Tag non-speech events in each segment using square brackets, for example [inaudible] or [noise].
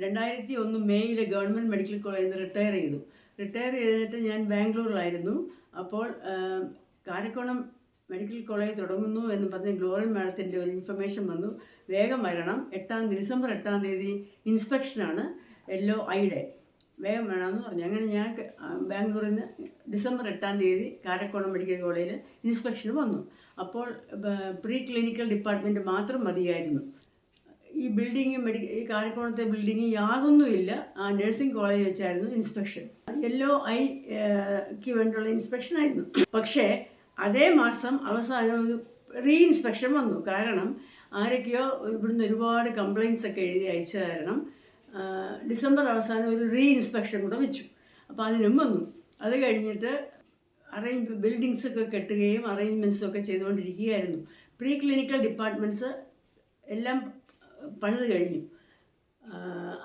രണ്ടായിരത്തി ഒന്ന് മെയ്യിൽ ഗവൺമെന്റ് മെഡിക്കൽ കോളേജിൽ നിന്ന് റിട്ടയർ ചെയ്തു. റിട്ടയർ ചെയ്തിട്ട് ഞാൻ ബാംഗ്ലൂരിലായിരുന്നു. അപ്പോൾ കാരക്കോണം മെഡിക്കൽ കോളേജ് തുടങ്ങുന്നു എന്ന് പറഞ്ഞ് ഗ്ലോറൽ മാഡത്തിന്റെ ഒരു ഇൻഫർമേഷൻ വന്നു. വേഗം വരണം. എട്ടാം ഡിസംബർ എട്ടാം തീയതി ഇൻസ്പെക്ഷനാണ് എല്ലോ ഐയുടെ വേഗം വേണമെന്ന് പറഞ്ഞു. അങ്ങനെ ഞാൻ ബാംഗ്ലൂരിൽ നിന്ന് ഡിസംബർ എട്ടാം തീയതി കാരക്കോണം മെഡിക്കൽ കോളേജിൽ ഇൻസ്പെക്ഷന് വന്നു. അപ്പോൾ പ്രീ ക്ലിനിക്കൽ ഡിപ്പാർട്ട്മെന്റ് മാത്രം മതിയായിരുന്നു. ഈ ബിൽഡിങ് മെഡി ഈ കാണിക്കോണത്തെ ബിൽഡിങ് യാതൊന്നുമില്ല. ആ നഴ്സിംഗ് കോളേജ് വെച്ചായിരുന്നു ഇൻസ്പെക്ഷൻ യെല്ലോ ഐക്ക് വേണ്ടിയുള്ള ഇൻസ്പെക്ഷൻ ആയിരുന്നു. പക്ഷേ അതേ മാസം അവസാനം ഒരു റീ ഇൻസ്പെക്ഷൻ വന്നു. കാരണം ആരൊക്കെയോ ഇവിടുന്ന് ഒരുപാട് കംപ്ലയിൻസ് ഒക്കെ എഴുതി അയച്ചു കാരണം ഡിസംബർ അവസാനം ഒരു റീ ഇൻസ്പെക്ഷൻ കൂടെ വെച്ചു. അപ്പോൾ അതിനും വന്നു. അത് കഴിഞ്ഞിട്ട് അറേഞ്ച് ബിൽഡിങ്സ് ഒക്കെ കെട്ടുകയും അറേഞ്ച്മെന്റ്സും ഒക്കെ ചെയ്തുകൊണ്ടിരിക്കുകയായിരുന്നു. പ്രീ ക്ലിനിക്കൽ ഡിപ്പാർട്ട്മെന്റ്സ് എല്ലാം പണിത് കഴിഞ്ഞു.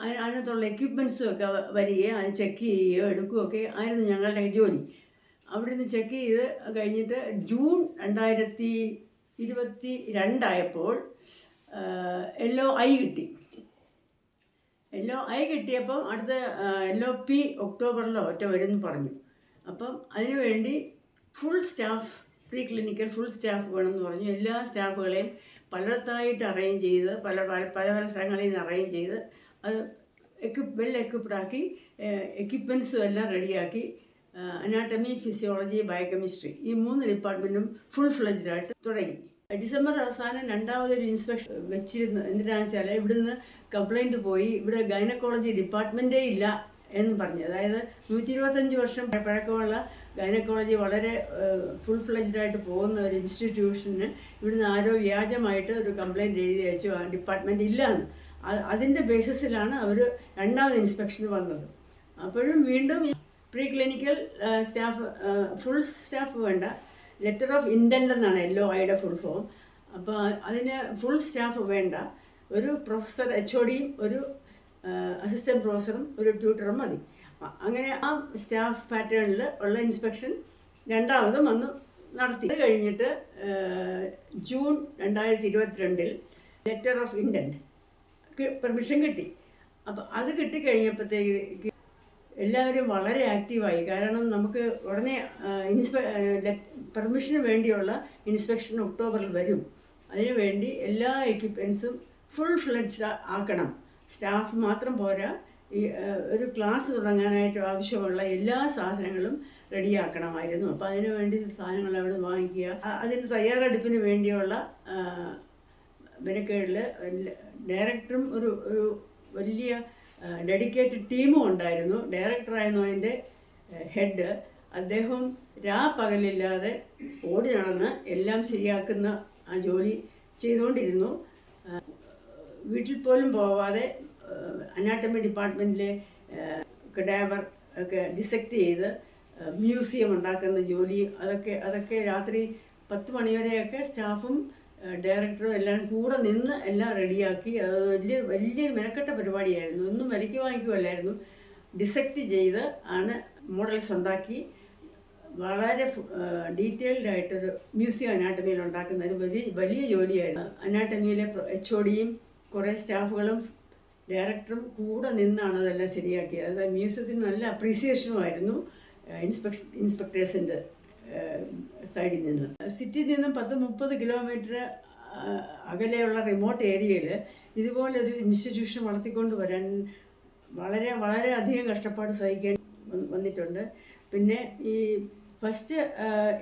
അതിനകത്തുള്ള എക്യുപ്മെൻസും ഒക്കെ വരികയും അത് ചെക്ക് ചെയ്യുകയോ എടുക്കുകയോ ഒക്കെ ആയിരുന്നു ഞങ്ങളുടെ ജോലി. അവിടെ നിന്ന് ചെക്ക് ചെയ്ത് കഴിഞ്ഞിട്ട് ജൂൺ രണ്ടായിരത്തി ഇരുപത്തി രണ്ടായപ്പോൾ എല്ലോ ഐ കിട്ടി. എല്ലോ ഐ കിട്ടിയപ്പം അടുത്ത എല്ലോ പി ഒക്ടോബറിലോ ഒറ്റ വരുമെന്ന് പറഞ്ഞു. അപ്പം അതിനുവേണ്ടി full staff pre clinical full staff വേണമെന്ന് പറഞ്ഞു. എല്ലാ സ്റ്റാഫുകളെയും പലയിടത്തായിട്ട് അറേഞ്ച് ചെയ്ത് പല പല പല പല സ്ഥലങ്ങളിൽ നിന്ന് അറേഞ്ച് ചെയ്ത് അത് എക്വിപ് വെൽ എക്വിപ്ഡാക്കി എക്യുപ്മെൻസും എല്ലാം റെഡിയാക്കി അനാട്ടമി ഫിസിയോളജി ബയോകെമിസ്ട്രി ഈ മൂന്ന് ഡിപ്പാർട്ട്മെന്റും ഫുൾ ഫ്ലെജ്ഡായിട്ട് തുടങ്ങി. ഡിസംബർ അവസാനം രണ്ടാമതൊരു ഇൻസ്പെക്ഷൻ വെച്ചിരുന്നു. എന്തിനാണെന്ന് വെച്ചാൽ ഇവിടുന്ന് കംപ്ലൈന്റ് പോയി. ഇവിടെ ഗൈനക്കോളജി ഡിപ്പാർട്ട്മെന്റേ ഇല്ല എന്ന് പറഞ്ഞു. അതായത് നൂറ്റി ഇരുപത്തഞ്ച് വർഷം പഴക്കമുള്ള ഗൈനക്കോളജി വളരെ ഫുൾ ഫ്ലെജ്ഡായിട്ട് പോകുന്ന ഒരു ഇൻസ്റ്റിറ്റ്യൂഷന് ഇവിടുന്ന് ആരോ വ്യാജമായിട്ട് ഒരു കംപ്ലയിന്റ് എഴുതി അയച്ചു. ആ ഡിപ്പാർട്ട്മെന്റ് ഇല്ലാന്ന്. അതിന്റെ ബേസിസിലാണ് അവർ രണ്ടാമത് ഇൻസ്പെക്ഷൻ വന്നത്. അപ്പോഴും വീണ്ടും pre clinical staff full staff വേണ്ട. ലെറ്റർ ഓഫ് ഇന്റന്റ് എന്നാണ് എല്ലോ ഐയുടെ ഫുൾ ഫോം അപ്പോൾ അതിന് ഫുൾ സ്റ്റാഫ് വേണ്ട. ഒരു പ്രൊഫസർ എച്ച് ഒ ഡിയും ഒരു അസിസ്റ്റന്റ് പ്രൊഫസറും ഒരു ട്യൂട്ടറും മതി. അങ്ങനെ ആ സ്റ്റാഫ് പാറ്റേണിൽ ഉള്ള ഇൻസ്പെക്ഷൻ രണ്ടാമതും വന്ന് നടത്തി. അത് കഴിഞ്ഞിട്ട് ജൂൺ രണ്ടായിരത്തി ഇരുപത്തിരണ്ടിൽ ലെറ്റർ ഓഫ് ഇന്റന്റ് പെർമിഷൻ കിട്ടി. അപ്പോൾ അത് കിട്ടിക്കഴിഞ്ഞപ്പോഴത്തേക്ക് എല്ലാവരും വളരെ ആക്റ്റീവായി. കാരണം നമുക്ക് ഉടനെ ഇൻസ്പെ പെർമിഷന് വേണ്ടിയുള്ള ഇൻസ്പെക്ഷൻ ഒക്ടോബറിൽ വരും. അതിനുവേണ്ടി എല്ലാ എക്യുപ്മെൻസും ഫുൾ ഫ്ലെഡ്ജ് ആക്കണം. സ്റ്റാഫ് മാത്രം പോരാ. ഈ ഒരു ക്ലാസ് തുടങ്ങാനായിട്ട് ആവശ്യമുള്ള എല്ലാ സാധനങ്ങളും റെഡിയാക്കണമായിരുന്നു. അപ്പോൾ അതിനു വേണ്ടി സാധനങ്ങൾ അവിടെ വാങ്ങിക്കുക. അതിന് തയ്യാറെടുപ്പിന് വേണ്ടിയുള്ള മെനക്കേടിൽ ഡയറക്ടറും ഒരു ഒരു വലിയ ഡെഡിക്കേറ്റഡ് ടീമും ഉണ്ടായിരുന്നു. ഡയറക്ടറായിരുന്നു അതിന്റെ ഹെഡ്. അദ്ദേഹം രാ പകലില്ലാതെ ഓടി നടന്ന് എല്ലാം ശരിയാക്കുന്ന ആ ജോലി ചെയ്തുകൊണ്ടിരുന്നു വീട്ടിൽ പോലും പോവാതെ അനാട്ടമി ഡിപ്പാർട്ട്മെന്റിലെ കഡാവർ ഒക്കെ ഡിസെക്റ്റ് ചെയ്ത് മ്യൂസിയം ഉണ്ടാക്കുന്ന ജോലി അതൊക്കെ അതൊക്കെ രാത്രി പത്ത് മണിവരെയൊക്കെ സ്റ്റാഫും ഡയറക്ടറും എല്ലാം കൂടെ നിന്ന് എല്ലാം റെഡിയാക്കി അത് വലിയ വലിയ മെനക്കെട്ട പരിപാടിയായിരുന്നു. ഒന്നും വിലയ്ക്ക് വാങ്ങിക്കുമല്ലായിരുന്നു ഡിസെക്റ്റ് ചെയ്ത് ആണ് മോഡൽസ് ഉണ്ടാക്കി. വളരെ ഡീറ്റെയിൽഡ് ആയിട്ടൊരു മ്യൂസിയം അനാട്ടമിയിൽ ഉണ്ടാക്കുന്ന ഒരു വലിയ വലിയ ജോലിയായിരുന്നു. അനാട്ടമിയിലെ എച്ച് കുറേ സ്റ്റാഫുകളും ഡയറക്ടറും കൂടെ നിന്നാണ് അതെല്ലാം ശരിയാക്കിയത്. അത് മ്യൂസിയത്തിന് നല്ല അപ്രീസിയേഷനുമായിരുന്നു ഇൻസ്പെക്ഷൻ ഇൻസ്പെക്ടേഴ്സിന്റെ സൈഡിൽ നിന്ന്. സിറ്റിയിൽ നിന്നും പത്ത് മുപ്പത് കിലോമീറ്റർ അകലെയുള്ള റിമോട്ട് ഏരിയയിൽ ഇതുപോലൊരു ഇൻസ്റ്റിറ്റ്യൂഷൻ വളർത്തിക്കൊണ്ട് വരാൻ വളരെ വളരെ അധികം കഷ്ടപ്പാട് സഹിക്കേണ്ടി വന്ന് വന്നിട്ടുണ്ട്. പിന്നെ ഈ first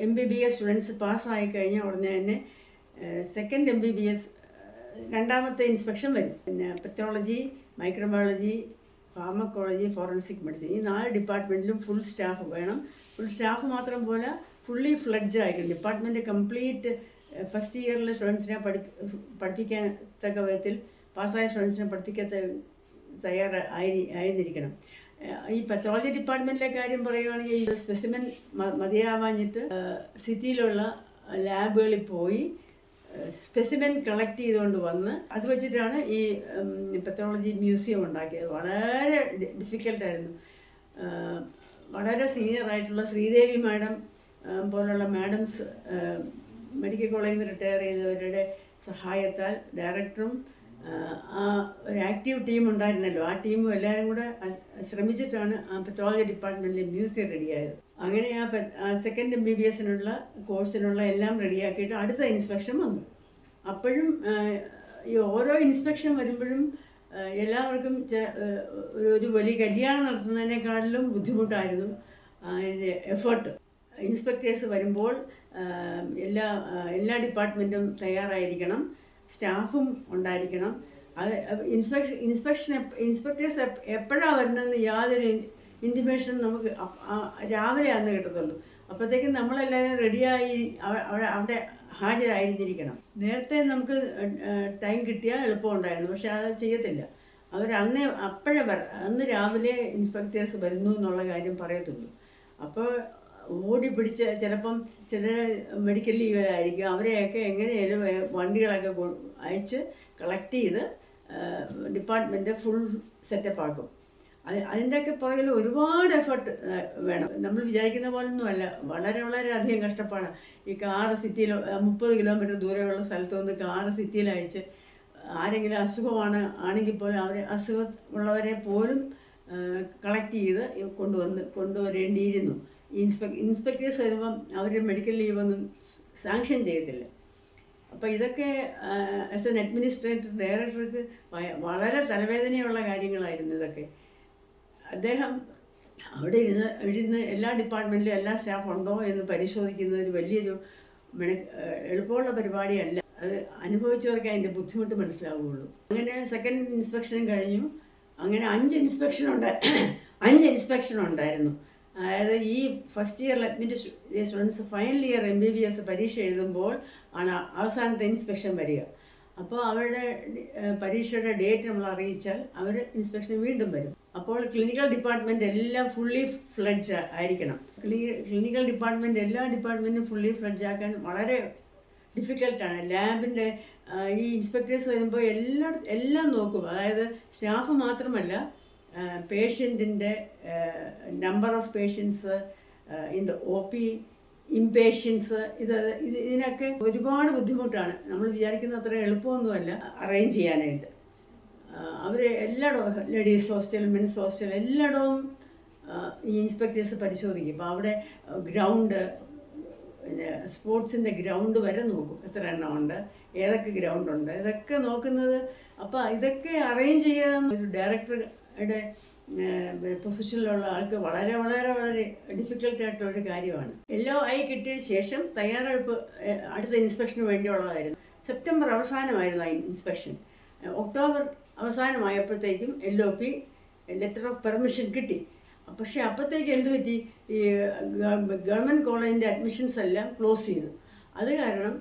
M B B S students പാസ്സായി കഴിഞ്ഞാൽ ഉടനെ തന്നെ second M B B S രണ്ടാമത്തെ ഇൻസ്പെക്ഷൻ വരും. പിന്നെ pathology microbiology pharmacology forensic medicine. ഈ നാല് ഡിപ്പാർട്ട്മെന്റിലും ഫുൾ സ്റ്റാഫ് വേണം. ഫുൾ സ്റ്റാഫ് മാത്രം പോലെ ഫുള്ളി ഫ്ലഡ്ജ് ആയിരിക്കും ഡിപ്പാർട്ട്മെന്റ് കംപ്ലീറ്റ് ഫസ്റ്റ് ഇയറിലെ സ്റ്റുഡൻസിനെ പഠി പഠിപ്പിക്കാൻ തക്ക വിധത്തിൽ പാസ്സായ സ്റ്റുഡൻസിനെ പഠിപ്പിക്കാത്ത തയ്യാറായി ആയിരുന്നിരിക്കണം ഈ പത്തോളജി ഡിപ്പാർട്ട്മെന്റിലെ കാര്യം പറയുകയാണെങ്കിൽ സ്പെസിമെൻ മതിയാവാഞ്ഞിട്ട് സിറ്റിയിലുള്ള ലാബുകളിൽ പോയി സ്പെസിമെൻ കളക്ട് ചെയ്തുകൊണ്ട് വന്ന് അത് വെച്ചിട്ടാണ് ഈ പെത്തോളജി മ്യൂസിയം ഉണ്ടാക്കിയത്. വളരെ ഡിഫിക്കൽട്ടായിരുന്നു വളരെ സീനിയർ ആയിട്ടുള്ള ശ്രീദേവി മാഡം പോലുള്ള മാഡംസ് മെഡിക്കൽ കോളേജിൽ നിന്ന് റിട്ടയർ ചെയ്തവരുടെ സഹായത്താൽ ഡയറക്ടറും ആ ഒരു ആക്റ്റീവ് ടീം ഉണ്ടായിരുന്നല്ലോ. ആ ടീമും എല്ലാവരും കൂടെ ശ്രമിച്ചിട്ടാണ് ആ പെത്തോളജി ഡിപ്പാർട്ട്മെന്റിലെ മ്യൂസിയം റെഡിയായത് അങ്ങനെ ആ സെക്കൻഡ് എം ബി ബി എസിനുള്ള കോഴ്സിനുള്ള എല്ലാം റെഡിയാക്കിയിട്ട് അടുത്ത ഇൻസ്പെക്ഷൻ വന്നു. അപ്പോഴും ഈ ഓരോ ഇൻസ്പെക്ഷൻ വരുമ്പോഴും എല്ലാവർക്കും ഒരു വലിയ കല്യാണം നടത്തുന്നതിനേക്കാളിലും ബുദ്ധിമുട്ടായിരുന്നു അതിന്റെ എഫേർട്ട് ഇൻസ്പെക്ടേഴ്സ് വരുമ്പോൾ എല്ലാ എല്ലാ ഡിപ്പാർട്ട്മെന്റും തയ്യാറായിരിക്കണം സ്റ്റാഫും ഉണ്ടായിരിക്കണം. അത് ഇൻസ്പെക്ഷൻ ഇൻസ്പെക്ഷൻ ഇൻസ്പെക്ടേഴ്സ് എപ്പോഴാണ് വരുന്നതെന്ന് യാതൊരു ഇന്റിമേഷൻ നമുക്ക് രാവിലെ അന്ന് കിട്ടത്തുള്ളൂ. അപ്പോഴത്തേക്കും നമ്മളെല്ലാവരും റെഡിയായി അവ- അവിടെ ഹാജരായിരുന്നിരിക്കണം നേരത്തെ നമുക്ക് ടൈം കിട്ടിയാൽ എളുപ്പമുണ്ടായിരുന്നു. പക്ഷെ അത് ചെയ്യത്തില്ല. അവർ അന്ന് അപ്പോഴേ വര അന്ന് രാവിലെ ഇൻസ്പെക്ടേഴ്സ് വരുന്നു എന്നുള്ള കാര്യം പറയത്തുള്ളൂ. അപ്പോൾ ഓടി പിടിച്ച് ചിലപ്പം ചില മെഡിക്കൽ ലീവിലായിരിക്കും അവരെയൊക്കെ എങ്ങനെയാലും വണ്ടികളൊക്കെ അയച്ച് കളക്ട് ചെയ്ത് ഡിപ്പാർട്ട്മെന്റ് ഫുൾ സെറ്റപ്പ് ആക്കും. അതിന്റെയൊക്കെ പുറകിൽ ഒരുപാട് എഫർട്ട് വേണം. നമ്മൾ വിചാരിക്കുന്ന പോലൊന്നും അല്ല വളരെ വളരെ അധികം കഷ്ടപ്പാടാണ് ഈ കാറ് സിറ്റിയിൽ മുപ്പത് കിലോമീറ്റർ ദൂരെയുള്ള സ്ഥലത്ത് നിന്ന് കാറ് സിറ്റിയിൽ അയച്ച് ആരെങ്കിലും അസുഖമാണ് ആണെങ്കിൽ പോലും അവരെ അസുഖം ഉള്ളവരെ പോലും കളക്ട് ചെയ്ത് കൊണ്ടുവന്ന് കൊണ്ടുവരേണ്ടിയിരുന്നു. ഇൻസ്പെക് ഇൻസ്പെക്ടേഴ്സ് വരുമ്പം അവർ മെഡിക്കൽ ലീവൊന്നും സാങ്ഷൻ ചെയ്യത്തില്ല. അപ്പോൾ ഇതൊക്കെ ആസ് എൻ അഡ്മിനിസ്ട്രേറ്റർ ഡയറക്ടർക്ക് വളരെ തലവേദനയുള്ള കാര്യങ്ങളായിരുന്നു ഇതൊക്കെ. അദ്ദേഹം അവിടെ ഇരുന്ന് ഇരുന്ന് എല്ലാ ഡിപ്പാർട്ട്മെന്റിലും എല്ലാ സ്റ്റാഫ് ഉണ്ടോ എന്ന് പരിശോധിക്കുന്ന ഒരു വലിയൊരു മെന എളുപ്പമുള്ള പരിപാടിയല്ല. അത് അനുഭവിച്ചവർക്ക് അതിന്റെ ബുദ്ധിമുട്ട് മനസ്സിലാവുകയുള്ളൂ അങ്ങനെ സെക്കൻഡ് ഇൻസ്പെക്ഷൻ കഴിഞ്ഞു. അങ്ങനെ അഞ്ച് ഇൻസ്പെക്ഷൻ ഉണ്ട്. [coughs] അഞ്ച് ഇൻസ്പെക്ഷൻ ഉണ്ടായിരുന്നു. അതായത് ഈ first year admit students final year M B B S പരീക്ഷ എഴുതുമ്പോൾ ആണ് അവസാനത്തെ ഇൻസ്പെക്ഷൻ വരിക. അപ്പോൾ അവരുടെ പരീക്ഷയുടെ ഡേറ്റ് നമ്മൾ അറിയിച്ചാൽ അവർ ഇൻസ്പെക്ഷൻ വീണ്ടും വരും. അപ്പോൾ ക്ലിനിക്കൽ ഡിപ്പാർട്ട്മെന്റ് എല്ലാം ഫുള്ളി ഫ്ലഡ്ജ് ആയിരിക്കണം. ക്ലിനിക്കൽ ഡിപ്പാർട്ട്മെന്റ് എല്ലാ ഡിപ്പാർട്ട്മെന്റും ഫുള്ളി ഫ്ലഡ്ജ് ആക്കാൻ വളരെ ഡിഫിക്കൽട്ടാണ് ലാബിന്റെ ഈ ഇൻസ്പെക്ടേഴ്സ് വരുമ്പോൾ എല്ലാ എല്ലാം നോക്കും. അതായത് സ്റ്റാഫ് മാത്രമല്ല പേഷ്യന്റിന്റെ number of patients in the O P inpatients ഇത് ഇത് ഇതിനൊക്കെ ഒരുപാട് ബുദ്ധിമുട്ടാണ്. നമ്മൾ വിചാരിക്കുന്ന അത്ര എളുപ്പമൊന്നുമല്ല അറേഞ്ച് ചെയ്യാനായിട്ട്. അവർ എല്ലായിടവും ലേഡീസ് ഹോസ്റ്റൽ മെൻസ് ഹോസ്റ്റൽ എല്ലായിടവും ഈ ഇൻസ്പെക്ടേഴ്സ് പരിശോധിക്കും. അപ്പോൾ അവിടെ ഗ്രൗണ്ട് പിന്നെ സ്പോർട്സിന്റെ ഗ്രൗണ്ട് വരെ നോക്കും. എത്ര എണ്ണം ഉണ്ട് ഏതൊക്കെ ഗ്രൗണ്ട് ഉണ്ട് ഇതൊക്കെ നോക്കുന്നത്. അപ്പോൾ ഇതൊക്കെ അറേഞ്ച് ചെയ്യാൻ ഒരു ഡയറക്ടറുടെ പൊസിഷനിലുള്ള ആൾക്ക് വളരെ വളരെ വളരെ ഡിഫിക്കൽട്ട് ആയിട്ടുള്ള ഒരു കാര്യമാണ് എല്ലോ ആയി കിട്ടിയ ശേഷം തയ്യാറെടുപ്പ് അടുത്ത ഇൻസ്പെക്ഷന് വേണ്ടിയുള്ളതായിരുന്നു. സെപ്റ്റംബർ അവസാനമായിരുന്നു ആ inspection October അവസാനമായപ്പോഴത്തേക്കും O P letter of permission കിട്ടി. പക്ഷേ അപ്പോഴത്തേക്ക് എന്ത് പറ്റി? ഈ ഗവൺമെന്റ് കോളേജിന്റെ അഡ്മിഷൻസ് എല്ലാം ക്ലോസ് ചെയ്തു. അത് കാരണം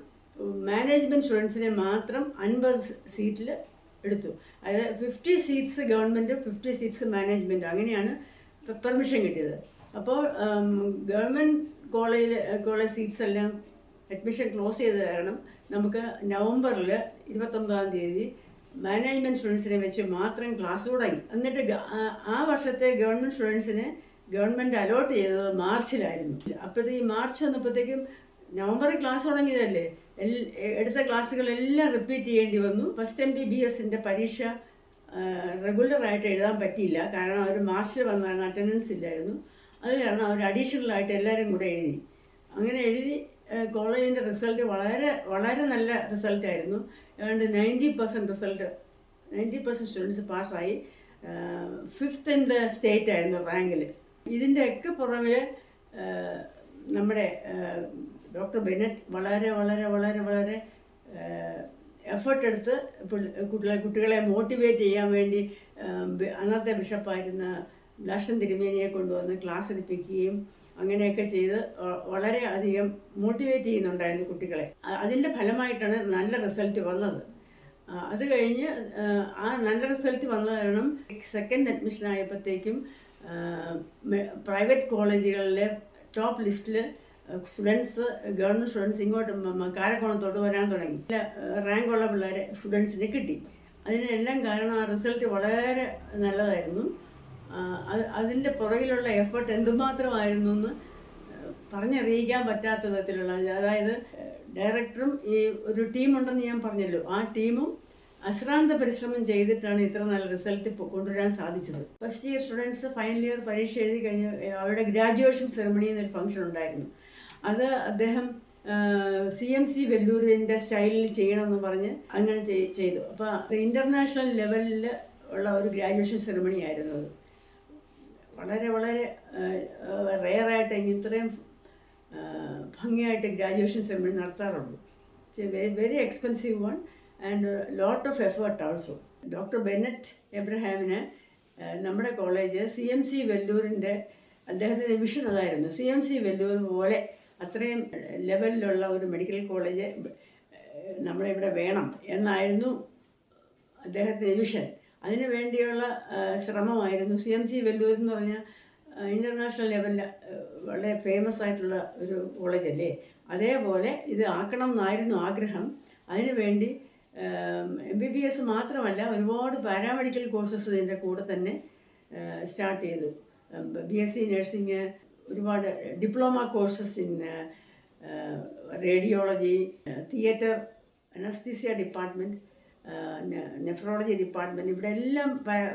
മാനേജ്മെന്റ് സ്റ്റുഡൻസിനെ മാത്രം അൻപത് സീറ്റിൽ എടുത്തു. അതായത് fifty seats government fifty seats management അങ്ങനെയാണ് പെർമിഷൻ കിട്ടിയത്. അപ്പോൾ ഗവൺമെന്റ് കോളേജ് കോളേജ് സീറ്റ്സ് എല്ലാം അഡ്മിഷൻ ക്ലോസ് ചെയ്ത് കാരണം നമുക്ക് നവംബറിൽ ഇരുപത്തൊമ്പതാം തീയതി മാനേജ്മെന്റ് സ്റ്റുഡൻസിനെ വെച്ച് മാത്രം ക്ലാസ് തുടങ്ങി എന്നിട്ട് ആ- വർഷത്തെ ഗവൺമെന്റ് സ്റ്റുഡൻസിന് ഗവൺമെന്റ് അലോട്ട് ചെയ്തത് മാർച്ചിലായിരുന്നു. അപ്പോഴത്തെ ഈ മാർച്ച് വന്നപ്പോഴത്തേക്കും നവംബറിൽ ക്ലാസ് തുടങ്ങിയതല്ലേ? എടുത്ത ക്ലാസ്സുകളെല്ലാം റിപ്പീറ്റ് ചെയ്യേണ്ടി വന്നു. ഫസ്റ്റ് എം ബി ബി എസിന്റെ പരീക്ഷ റെഗുലറായിട്ട് എഴുതാൻ പറ്റിയില്ല. കാരണം അവർ മാർച്ചിൽ വന്നാണ് അറ്റൻഡൻസ് ഇല്ലായിരുന്നു. അത് കാരണം അവർ അഡീഷണലായിട്ട് എല്ലാവരും കൂടെ എഴുതി. അങ്ങനെ എഴുതി കോളേജിന്റെ റിസൾട്ട് വളരെ വളരെ നല്ല റിസൾട്ടായിരുന്നു ഏതാണ്ട് ninety percent result ninety percent students പാസ്സായി ഫിഫ്ത്ത് ഇൻ ദ സ്റ്റേറ്റ് ആയിരുന്നു റാങ്കിൽ ഇതിന്റെയൊക്കെ പുറമെ നമ്മുടെ ഡോക്ടർ ബെനറ്റ് വളരെ വളരെ വളരെ വളരെ എഫേർട്ട് എടുത്ത് കുട്ടികളെ കുട്ടികളെ മോട്ടിവേറ്റ് ചെയ്യാൻ വേണ്ടി അന്നത്തെ ബിഷപ്പായിരുന്ന ലാഷൻ തിരുമേനിയെ കൊണ്ടുവന്ന് ക്ലാസ് എടുപ്പിക്കുകയും അങ്ങനെയൊക്കെ ചെയ്ത് വളരെ അധികം മോട്ടിവേറ്റ് ചെയ്യുന്നുണ്ടായിരുന്നു കുട്ടികളെ. അതിന്റെ ഫലമായിട്ടാണ് നല്ല റിസൾട്ട് വന്നത്. അത് കഴിഞ്ഞ് ആ, നല്ല റിസൾട്ട് വന്ന കാരണം സെക്കൻഡ് അഡ്മിഷൻ ആയപ്പോഴത്തേക്കും പ്രൈവറ്റ് കോളേജുകളിലെ ടോപ്പ് ലിസ്റ്റിൽ സ്റ്റുഡൻസ് ഗവൺമെന്റ് സ്റ്റുഡൻസ് ഇങ്ങോട്ട് കാരക്കോണത്തോട്ട് വരാൻ തുടങ്ങി. റാങ്കുള്ള പിള്ളേരെ സ്റ്റുഡൻസിന് കിട്ടി. അതിനെല്ലാം കാരണം ആ റിസൾട്ട് വളരെ നല്ലതായിരുന്നു. അതിന്റെ പുറകിലുള്ള എഫേർട്ട് എന്തുമാത്രമായിരുന്നു എന്ന് പറഞ്ഞറിയിക്കാൻ പറ്റാത്ത വിധത്തിലുള്ള അതായത് ഡയറക്ടറും ഈ ഒരു ടീമുണ്ടെന്ന് ഞാൻ പറഞ്ഞല്ലോ. ആ ടീമും അശ്രാന്ത പരിശ്രമം ചെയ്തിട്ടാണ് ഇത്ര നല്ല റിസൾട്ട് കൊണ്ടുവരാൻ സാധിച്ചത്. First year students final year പരീക്ഷ എഴുതി കഴിഞ്ഞ് അവരുടെ ഗ്രാജുവേഷൻ സെറമണി എന്നൊരു ഫംഗ്ഷൻ ഉണ്ടായിരുന്നു. അത് അദ്ദേഹം സി എം സി വെല്ലൂരിന്റെ സ്റ്റൈലിൽ ചെയ്യണമെന്ന് പറഞ്ഞ് അങ്ങനെ ചെയ്തു. അപ്പോൾ ഇന്റർനാഷണൽ ലെവലിൽ ഉള്ള ഒരു ഗ്രാജുവേഷൻ സെറമണി ആയിരുന്നു അത്. വളരെ വളരെ റെയറായിട്ട് ഇത്രയും ഭംഗിയായിട്ട് graduation ceremony നടത്താറുള്ളൂ very expensive one and lot of effort also doctor Bennett എബ്രഹാമിന് നമ്മുടെ കോളേജ് സി എം സി വെല്ലൂരിന്റെ അദ്ദേഹത്തിന്റെ വിഷൻ അതായിരുന്നു. സി എം സി വെല്ലൂർ പോലെ അത്രയും ലെവലിലുള്ള ഒരു മെഡിക്കൽ കോളേജ് നമ്മുടെ ഇവിടെ വേണം എന്നായിരുന്നു അദ്ദേഹത്തിന്റെ വിഷൻ. അതിനു വേണ്ടിയുള്ള ശ്രമമായിരുന്നു സി എം സി വെല്ലൂർ എന്ന് പറഞ്ഞാൽ ഇന്റർനാഷണൽ ലെവലിൽ വളരെ ഫേമസ് ആയിട്ടുള്ള ഒരു കോളേജല്ലേ അതേപോലെ ഇത് ആക്കണം എന്നായിരുന്നു ആഗ്രഹം. അതിനുവേണ്ടി എം ബി ബി എസ് മാത്രമല്ല ഒരുപാട് പാരാമെഡിക്കൽ കോഴ്സസ് ഇതിന്റെ കൂടെ തന്നെ സ്റ്റാർട്ട് ചെയ്തു. ബി എസ് സി നഴ്സിംഗ് ഒരുപാട് diploma courses in radiology theatre anaesthesia department nephrology department ഇവിടെ എല്ലാം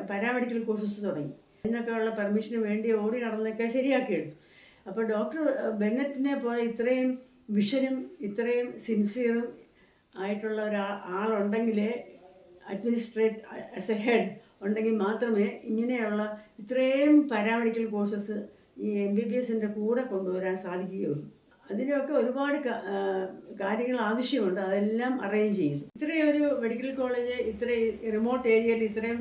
പാരാമെഡിക്കൽ കോഴ്സസ് തുടങ്ങി. ഇതിനൊക്കെയുള്ള പെർമിഷന് വേണ്ടി ഓടി നടന്നൊക്കെ ശരിയാക്കിയെടുത്തു അപ്പോൾ ഡോക്ടർ ബെന്നറ്റിനെ പോലെ ഇത്രയും വിഷനും ഇത്രയും സിൻസിയറും ആയിട്ടുള്ള ഒരാ ആളുണ്ടെങ്കിലേ അഡ്മിനിസ്ട്രേറ്റ് ആസ് എ ഹെഡ് ഉണ്ടെങ്കിൽ മാത്രമേ ഇങ്ങനെയുള്ള ഇത്രയും പാരാമെഡിക്കൽ കോഴ്സസ് ഈ എം ബി ബി എസിന്റെ കൂടെ കൊണ്ടുവരാൻ സാധിക്കുകയുള്ളൂ. അതിനൊക്കെ ഒരുപാട് കാര്യങ്ങൾ ആവശ്യമുണ്ട്. അതെല്ലാം അറേഞ്ച് ചെയ്തു. ഇത്രയും ഒരു മെഡിക്കൽ കോളേജ് ഇത്രയും റിമോട്ട് ഏരിയയിൽ ഇത്രയും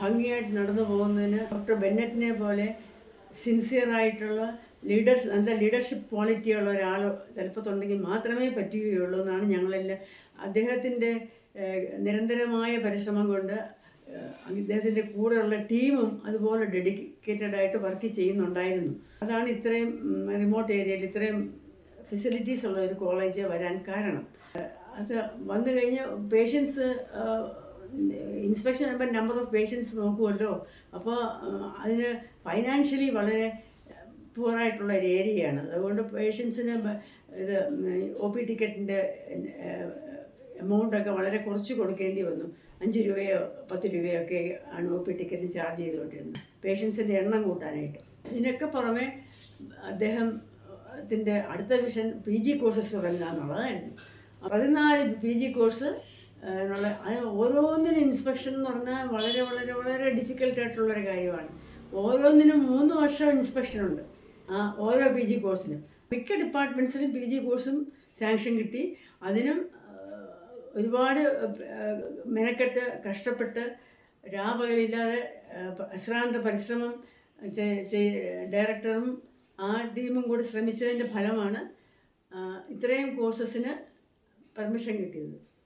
ഭംഗിയായിട്ട് നടന്നു പോകുന്നതിന് ഡോക്ടർ ബെന്നറ്റിനെ പോലെ സിൻസിയർ ആയിട്ടുള്ള ലീഡേഴ്സ് നല്ല ലീഡർഷിപ്പ് ക്വാളിറ്റി ഉള്ള ഒരാൾ ചിലപ്പത്തുണ്ടെങ്കിൽ മാത്രമേ പറ്റുകയുള്ളൂ എന്നാണ് ഞങ്ങളെല്ലാം അദ്ദേഹത്തിന്റെ നിരന്തരമായ പരിശ്രമം കൊണ്ട് ഏഹ്, അദ്ദേഹത്തിന്റെ കൂടെയുള്ള ടീമും അതുപോലെ ഡെഡിക്കേറ്റഡ് ആയിട്ട് വർക്ക് ചെയ്യുന്നുണ്ടായിരുന്നു. അതാണ് ഇത്രയും റിമോട്ട് ഏരിയയിൽ ഇത്രയും ഫെസിലിറ്റീസ് ഉള്ള ഒരു കോളേജ് വരാൻ കാരണം. അത് വന്നു കഴിഞ്ഞ് പേഷ്യൻസ് ഇൻസ്പെക്ഷൻ ആകുമ്പോൾ നമ്പർ ഓഫ് പേഷ്യൻസ് നോക്കുമല്ലോ. അപ്പോൾ അതിന് ഫൈനാൻഷ്യലി വളരെ പൂറായിട്ടുള്ള ഒരു ഏരിയയാണ് അതുകൊണ്ട് പേഷ്യൻസിന് ഇത് ഒ പി ടിക്കറ്റിന്റെ എമൗണ്ടൊക്കെ വളരെ കുറച്ച് കൊടുക്കേണ്ടി വന്നു. അഞ്ച് രൂപയോ പത്ത് രൂപയോ ഒക്കെ ആണ് ഒ പി ടിക്കറ്റിന് ചാർജ് ചെയ്തുകൊണ്ടിരുന്നത്. പേഷ്യൻസിന്റെ എണ്ണം കൂട്ടാനായിട്ട്. ഇതിനൊക്കെ പുറമെ അദ്ദേഹം ത്തിന്റെ അടുത്ത വിഷൻ പി ജി കോഴ്സസ് തുടങ്ങുക എന്നുള്ളതായിരുന്നു. പതിനാല് പി ജി കോഴ്സ് എന്നുള്ള ഓരോന്നിനും ഇൻസ്പെക്ഷൻ എന്ന് പറഞ്ഞാൽ വളരെ വളരെ വളരെ ഡിഫിക്കൽട്ട് ആയിട്ടുള്ളൊരു കാര്യമാണ്. ഓരോന്നിനും മൂന്ന് വർഷം ഇൻസ്പെക്ഷൻ ഉണ്ട്. ആ ഓരോ പി ജി കോഴ്സിനും. മിക്ക ഡിപ്പാർട്ട്മെന്റ്സിനും പി ജി കോഴ്സും സാങ്ഷൻ കിട്ടി. അതിനും ഒരുപാട് മെനക്കെട്ട് കഷ്ടപ്പെട്ട് രാപകലില്ലാതെ അശ്രാന്ത പരിശ്രമം ഡയറക്ടറും ആ ടീമും കൂടി ശ്രമിച്ചതിന്റെ ഫലമാണ് ഇത്രയും കോഴ്സസിന് പെർമിഷൻ കിട്ടിയത്.